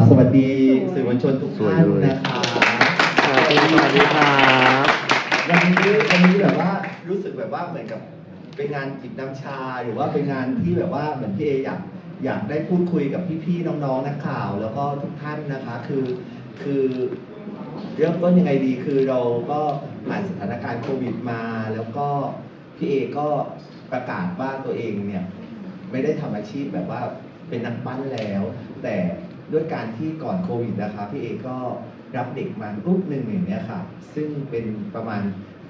บสวัสดีสื่อมวลชนทุกท่านนะครับสวัสดีสวัสดีครับวันนี้วันนี้แบบว่ารู้สึกแบบว่าเหมือนกับเป็นงานจิบน้ำชา หรือว่าเป็นงานที่แบบว่าเหมือนพี่เออยากอยากได้พูดคุยกับพี่ๆน้องๆนักข่าว แล้วก็ทุกท่านนะคะ คือคือเริ่มต้นยังไงดีคือเราก็ผ่านสถานการณ์โควิดมา แล้วก็พี่เอก็ประกาศว่าตัวเองเนี่ยไม่ได้ทำอาชีพแบบว่าเป็นนักปั้นแล้ว แต่ ด้วยการที่ก่อนโควิดนะคะพี่เอก็รับเด็กมากรุ๊ปหนึ่งอย่างเนี้ยค่ะ ซึ่งเป็นประมาณ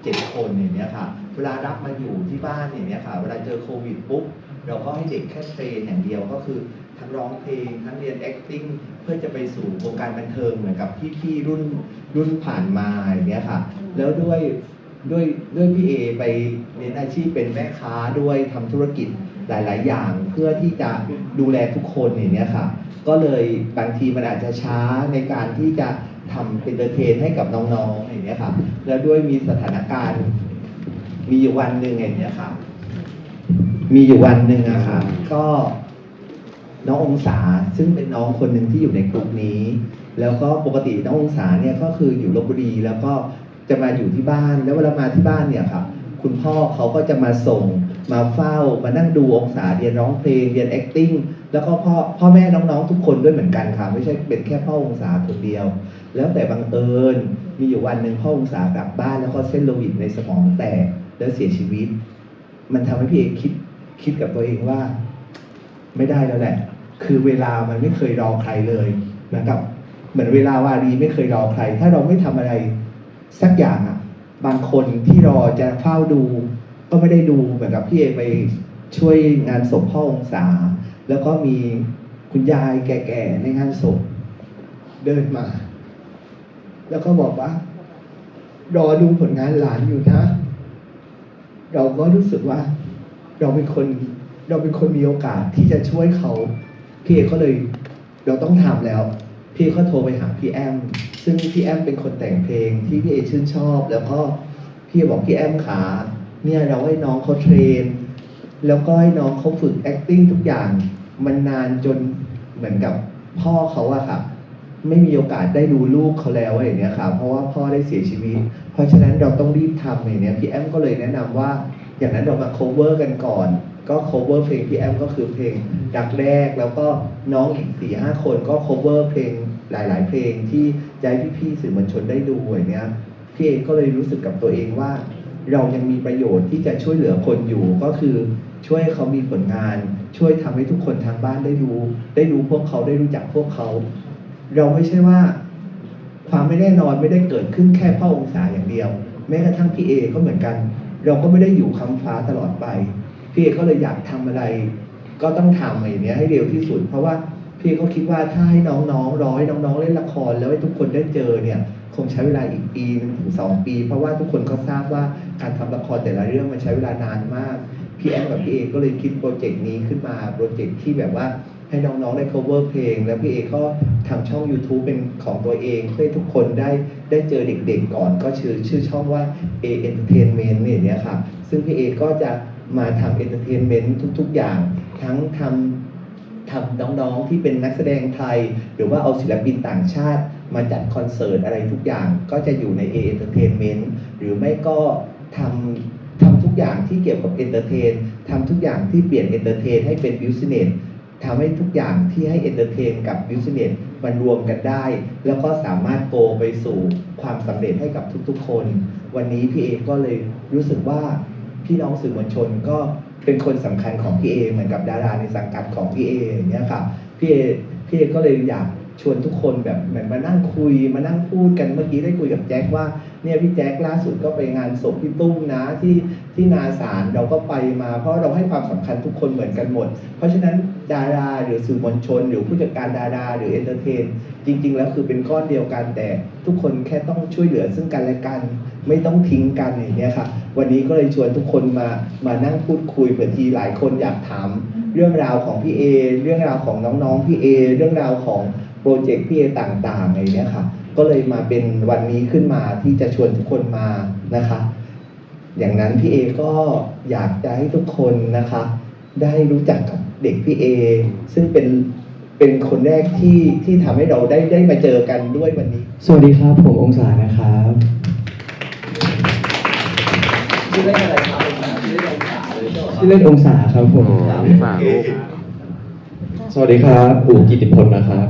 เจ็ดคนอย่างเนี้ยค่ะ เวลารับมาอยู่ที่บ้านอย่างเนี้ยค่ะ เวลาเจอโควิดปุ๊บเราก็ให้เด็กแค่เทรนอย่างเดียวก็คือทั้งร้องเพลงทั้งเรียน acting เพื่อจะไปสู่วงการบันเทิงเหมือนกับพี่ๆรุ่นรุ่นผ่านมาอย่างเนี้ยค่ะ แล้วด้วยด้วยด้วยพี่เอไปเรียนอาชีพเป็นแม่ค้าด้วยทำธุรกิจ หลาย ๆ อย่างเพื่อที่จะดูแลทุกคนอย่างเนี้ยค่ะ ก็เลยบางทีมันอาจจะช้าในการที่จะทำเป็นเตอร์เทนให้กับน้อง ๆ อย่างเนี้ยค่ะ แล้วด้วยมีสถานการณ์มีอยู่วันหนึ่งอย่างเนี้ยค่ะ มีอยู่วันหนึ่งอะค่ะก็น้ององศาซึ่งเป็นน้องคนหนึ่งที่อยู่ในกลุ่มนี้ แล้วก็ปกติน้ององศาเนี่ยก็คืออยู่ลบบุรีแล้วก็จะมาอยู่ที่บ้านแล้วเวลามาที่บ้านเนี่ยค่ะ คุณพ่อเขาก็จะมาส่ง มาเฝ้ามานั่งดูองศาเรียนร้องเพลงเรียน acting แล้วก็พ่อพ่อแม่น้องๆทุกคนด้วยเหมือนกันค่ะ ไม่ใช่เป็นแค่พ่อองศาคนเดียว แล้วแต่บังเอิญมีอยู่วันหนึ่งพ่อองศากลับบ้านแล้วก็เส้นโลหิตในสมองแตกแล้วเสียชีวิต มันทำให้พี่เอกคิดคิดกับตัวเองว่า ไม่ได้แล้วแหละ คือเวลามันไม่เคยรอใครเลยเหมือนกับเหมือนเวลาวารีไม่เคยรอใคร ถ้าเราไม่ทำอะไรสักอย่างอะ บางคนที่รอจะเฝ้าดู ก็ไม่ได้ดูเหมือนกับพี่เอไปช่วยงานศพพ่อองศา แล้วก็มีคุณยายแก่ๆในงานศพเดินมา แล้วก็บอกว่า รอดูผลงานหลานอยู่นะ เราก็รู้สึกว่า เราเป็นคน เราเป็นคนมีโอกาสที่จะช่วยเขาพี่เอก็เลย เราต้องทำแล้ว พี่ก็โทรไปหาพี่แอม ซึ่งพี่แอมเป็นคนแต่งเพลงที่พี่เอชื่นชอบ แล้วก็พี่บอกพี่แอมขา เนี่ยเราให้น้องเขาเทรน แล้วก็ให้น้องเขาฝึก acting ทุกอย่างมันนานจนเหมือนกับพ่อเขาอะค่ะ ไม่มีโอกาสได้ดูลูกเขาแล้วอย่างเนี้ยค่ะ เพราะว่าพ่อได้เสียชีวิต เพราะฉะนั้นเราต้องรีบทำอย่างเนี้ยพี่แอมก็เลยแนะนำว่า อย่างนั้นเรามา cover กันก่อน ก็ cover เพลงพี่แอมก็คือเพลงดักแรก แล้วก็น้องอีกสี่ห้าคนก็ cover เพลงหลาย ๆ เพลงที่ให้พี่ๆสื่อมวลชนได้ดูอย่างเนี้ยพี่เองก็เลยรู้สึกกับตัวเองว่า เรายังมีประโยชน์ที่จะช่วยเหลือคนอยู่ก็คือช่วยให้เขามีผลงาน ช่วยทำให้ทุกคนทางบ้านได้รู้ ได้รู้พวกเขาได้รู้จักพวกเขา เราไม่ใช่ว่า ความไม่แน่นอนไม่ได้เกิดขึ้นแค่พ่อองศาอย่างเดียว แม้กระทั่งพี่เอก็เหมือนกัน เราก็ไม่ได้อยู่คำฟ้าตลอดไปพี่เอก็เลยอยากทำอะไร ก็ต้องทำอย่างนี้ให้เร็วที่สุด เพราะว่าพี่ก็คิดว่าถ้าให้น้องๆร้อให้น้องๆเล่นละครแล้วให้ทุกคนได้เจอเนี่ย คงใช้เวลาอีกปีหนึ่งถึงสองปี เพราะว่าทุกคนก็ทราบว่าการทำละครแต่ละเรื่องมันใช้เวลานานมากพี่แอมกับพี่เอก็เลยคิดโปรเจกต์นี้ขึ้นมาโปรเจกต์ที่แบบว่าให้น้องๆได้ cover เพลง แล้วพี่เอก็ทำช่อง YouTube เป็นของตัวเอง เพื่อทุกคนได้ได้เจอเด็กๆก่อน ก็ชื่อชื่อช่องว่า A Entertainment เนี่ยเนี่ยค่ะซึ่งพี่เอก็จะมาทำ Entertainment ทุกๆอย่าง ทั้งทำทำน้องๆที่เป็นนักแสดงไทย หรือว่าเอาศิลปินต่างชาติ มาจัดคอนเสิร์ตอะไรทุกอย่างก็จะอยู่ใน A Entertainment หรือไม่ก็ทำทำทุกอย่างที่เกี่ยวกับ Entertain ทำทุกอย่างที่เปลี่ยน Entertain ให้เป็น Business ทำให้ทุกอย่างที่ให้ Entertain กับ Business มันรวมกันได้ แล้วก็สามารถโกไปสู่ความสำเร็จให้กับทุกๆคน วันนี้พี่เอก็เลยรู้สึกว่าพี่น้องสื่อมวลชนก็เป็นคนสำคัญของพี่เอเหมือนกับดาราในสังกัดของพี่เออย่างเงี้ยค่ะพี่เอพี่เอก็เลยอยาก ชวนทุกคนแบบเหมือนมานั่งคุยมานั่งพูดกันเมื่อกี้ได้คุยกับแจ็คว่าเนี่ยพี่แจ็คล่าสุดก็ไปงานศพพี่ตุ้มนะที่ที่นาสารเราก็ไปมา เพราะเราให้ความสำคัญทุกคนเหมือนกันหมด เพราะฉะนั้นดาราหรือสื่อมวลชน หรือผู้จัดการดาราหรือเอนเตอร์เทน จริง ๆ แล้วคือเป็นก้อนเดียวกันแต่ทุกคนแค่ต้องช่วยเหลือซึ่งกันและกัน ไม่ต้องทิ้งกันอย่างเนี้ยค่ะวันนี้ก็เลยชวนทุกคนมามานั่งพูดคุยเผื่อทีหลายคนอยากถามเรื่องราวของพี่เอเรื่องราวของน้องๆพี่เอเรื่องราวของ โปรเจกต์พี่เอต่างๆอะไรเนี้ยค่ะ ก็เลยมาเป็นวันนี้ขึ้นมาที่จะชวนทุกคนมานะคะ อย่างนั้นพี่เอก็อยากจะให้ทุกคนนะคะ ได้รู้จักกับเด็กพี่เอซึ่งเป็นเป็นคนแรกที่ที่ทำให้เราได้ได้มาเจอกันด้วยวันนี้ สวัสดีครับ ผมองศานะครับชื่อเล่นอะไรครับชื่อเล่นองศาเลยใช่ไหมชื่อเล่นองศาครับผมครับฝากลูกสวัสดีครับ อู๋กิติพลนะครับ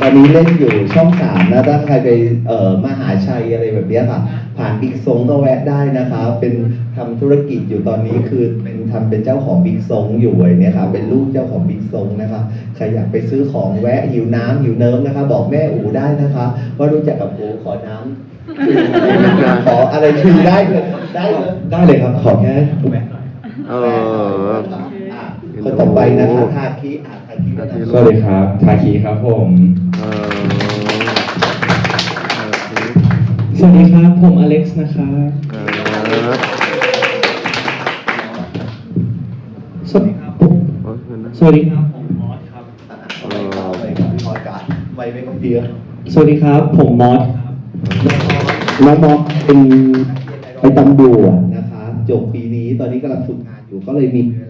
ตอนนี้เล่นอยู่ช่องสามนะถ้าใครไปเอ่อมหาชัยอะไรแบบเนี้ยค่ะ ผ่านบิ๊กซงก็แวะได้นะคะ เป็นทำธุรกิจอยู่ตอนนี้คือเป็นทำเป็นเจ้าของบิ๊กซงอยู่ไอ้เนี่ยค่ะ เป็นลูกเจ้าของบิ๊กซงนะคะใครอยากไปซื้อของแวะหิวน้ำหิวเนิ้มนะคะ บอกแม่อูได้นะคะว่ารู้จักกับอูขอน้ำขออะไรคือได้เลยได้เลยได้เลยครับขอแค่ เอออะค นต่อไปนะคะทาคิอะทาคินะทาคิสวัสดีครับทาคีครับผมเออสวัสดีครับ ผมอเล็กซ์นะครับเออสวัสดีครับผมโอ้ยมันนะสวัสดีครับผมมอสครับเอาไปก่อนเอาไปก่อนพี่มอสก่อนไม่ไม่คนเดียวสวัสดีครับ ผมมอสครับน้องมอสเป็นไปตำบัวนะคะจบปีนี้ตอนนี้กำลังฝึกงานอยู่ก็เลยมีเวลา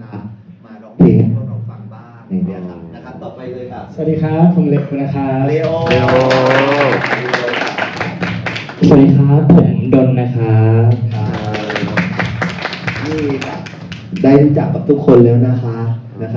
มาร้อง เพลงให้พวกเราฟังบ้างในเนี้ยครับนะครับต่อไปเลยค่ะสวัสดีครับ ผมเล็กนะครับเลโอเลโอสวัสดีครับผมดนนะครับครับนี่ค่ะได้รู้จักกับทุกคนแล้วนะคะ